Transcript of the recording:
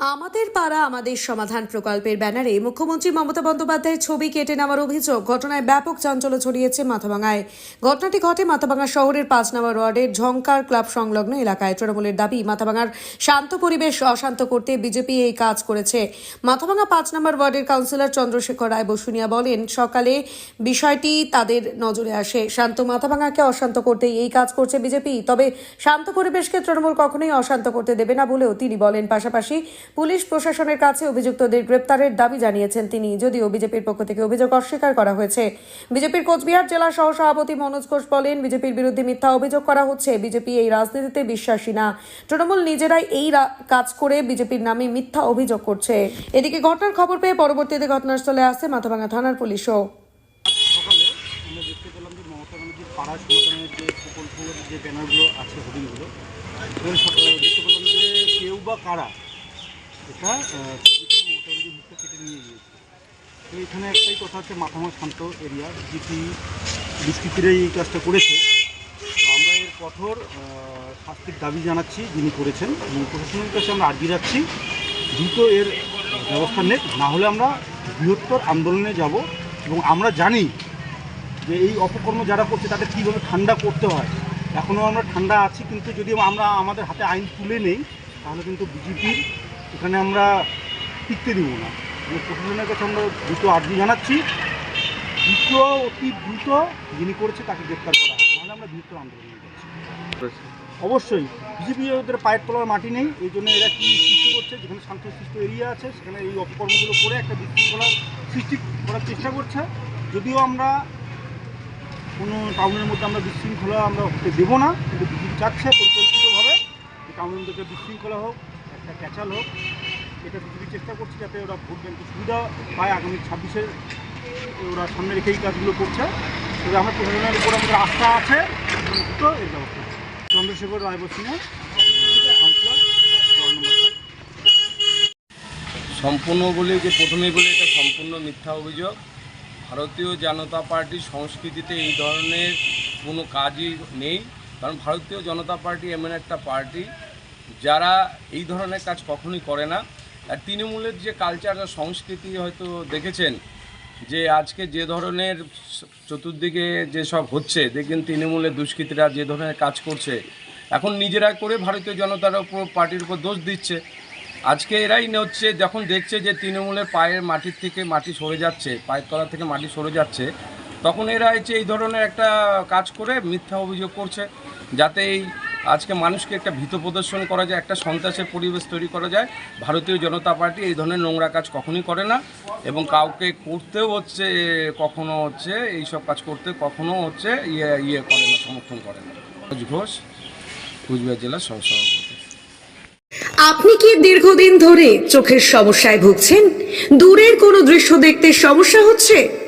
আমাদের পাড়া, আমাদের সমাধান প্রকল্পের ব্যানারে মুখ্যমন্ত্রী মমতা বন্দ্যোপাধ্যায়ের ছবি কেটে নেওয়ার অভিযোগ। ঘটনায় ব্যাপক চাঞ্চল্য ছড়িয়েছে মাথাভাঙায়। ঘটনাটি ঘটে মাথাভাঙা শহরের পাঁচ নম্বর ওয়ার্ডের ঝংকার ক্লাব সংলগ্ন এলাকায়। তৃণমূলের দাবি, মাথাভাঙার শান্ত পরিবেশ অশান্ত করতে বিজেপি এই কাজ করেছে। মাথাভাঙা পাঁচ নম্বর ওয়ার্ডের কাউন্সিলর চন্দ্রশেখর রায় বসুনিয়া বলেন, সকালে বিষয়টি তাদের নজরে আসে। শান্ত মাথাভাঙাকে অশান্ত করতে এই কাজ করছে বিজেপি। তবে শান্ত পরিবেশকে তৃণমূল কখনোই অশান্ত করতে দেবে না বলেও তিনি বলেন। পাশাপাশি পুলিশ প্রশাসনের কাছে অভিযুক্তদের গ্রেপ্তারের দাবি জানিয়েছেন তিনি। যদিও বিজেপির পক্ষ থেকে অভিযোগ অস্বীকার করা হয়েছে। বিজেপির কোচবিহার জেলা সহ সভাপতি মনোজ ঘোষ বলেন, বিজেপির বিরুদ্ধে মিথ্যা অভিযোগ করা হচ্ছে। বিজেপি এই রাজনীতিতে বিশ্বাসী না। তৃণমূল নিজেরাই এই কাজ করে বিজেপির নামে মিথ্যা অভিযোগ করছে। এদিকে ঘটনার খবর পেয়ে পরবর্তীতে ঘটনাস্থলে আসে মাথাভাঙা থানার পুলিশও। কেউ বা কারা এটা আহ, ছবিটা মমতা মুখে কেটে নিয়ে গিয়েছে। তো এখানে একটাই কথা হচ্ছে মাথামা শান্ত এরিয়া বিজেপি দুষ্কৃতীরা এই কাজটা করেছে। তো আমরা এর কঠোর শাস্তির দাবি জানাচ্ছি যিনি করেছেন। এবং প্রশাসনের কাছে আমরা আর্জি রাখছি দ্রুত এর ব্যবস্থা নেক না হলে আমরা বৃহত্তর আন্দোলনে যাব। এবং আমরা জানি যে এই অপকর্ম যারা করছে তাদের কীভাবে ঠান্ডা করতে হয়। এখনও আমরা ঠান্ডা আছি কিন্তু যদি আমরা আমাদের হাতে আইন তুলে নেই তাহলে কিন্তু বিজেপির এখানে আমরা টিকতে দিব না। এবং প্রশাসনের কাছে আমরা দ্রুত আর্জি জানাচ্ছি। দ্রুত, অতি দ্রুত যিনি করেছে তাকে গ্রেপ্তার করা। নাহলে আমরা দ্রুত আন্দোলনে যাচ্ছি অবশ্যই, বিজেপি ওদের পায়ের তলার মাটি নেই। এই জন্য এরা কি সৃষ্টি করছে? যেখানে শান্তশিষ্ট এরিয়া আছে, সেখানে এই অপকর্মগুলো করে একটা বিশৃঙ্খলার সৃষ্টি করার চেষ্টা করছে। যদিও আমরা কোনো টাউনের মধ্যে আমরা বিশৃঙ্খলা আমরা হতে দেবো না, কিন্তু বিজেপি চাচ্ছে পরিকল্পিতভাবে। টাউনের মধ্যে বিশৃঙ্খলা হোক একটা ক্যাচাল হোক এটা বিজেপি চেষ্টা করছে যাতে ওরা ভোট ব্যাংকে সুবিধা পায়। আগামী ছাব্বিশে ওরা সামনে রেখে এই কাজগুলো করছে। তবে আমার প্রশাসনের উপর আমাদের আস্থা আছে। দ্রুত এর ব্যবস্থা চন্দ্রশেখর রায় বসিনা। সম্পূর্ণ বলে যে প্রথমেই বলে, এটা সম্পূর্ণ মিথ্যা অভিযোগ। ভারতীয় জনতা পার্টির সংস্কৃতিতে এই ধরনের কোনো কাজই নেই। কারণ ভারতীয় জনতা পার্টি এমন একটা পার্টি যারা এই ধরনের কাজ কখনোই করে না, আর তৃণমূলের যে কালচার আর সংস্কৃতি হয়তো দেখেছেন, যে আজকে যে ধরনের চতুর্দিকে যেসব হচ্ছে, দেখবেন তৃণমূলের দুষ্কৃতীরা যে ধরনের কাজ করছে, এখন নিজেরা করে ভারতীয় জনতার উপর পার্টির উপর দোষ দিচ্ছে। আজকে এরাই হচ্ছে, যখন দেখছে যে তৃণমূলের পায়ের মাটির থেকে মাটি সরে যাচ্ছে, পায়ের তলা থেকে মাটি সরে যাচ্ছে, তখন এরা হচ্ছে এই ধরনের একটা কাজ করে মিথ্যা অভিযোগ করছে, যাতে এই আজকে মানুষকে একটা ভীত প্রদর্শন করা যায়, একটা সন্ত্রাসের পরিবেশ তৈরি করা যায়। ভারতীয় জনতা পার্টি এই ধরনের নোংরা কাজ কখনোই করে না এবং কাউকে করতেও হচ্ছে, কখনো হচ্ছে, এইসব কাজ করতে কখনো হচ্ছে ইয়ে ইয়ে করে না, সমর্থন করে না। ঘোষ, কুচবিহার জেলার সহসভাপতি আপনি কি দীর্ঘদিন ধরে চোখের সমস্যায় ভুগছেন? দূরের কোনো দৃশ্য দেখতে সমস্যা হচ্ছে?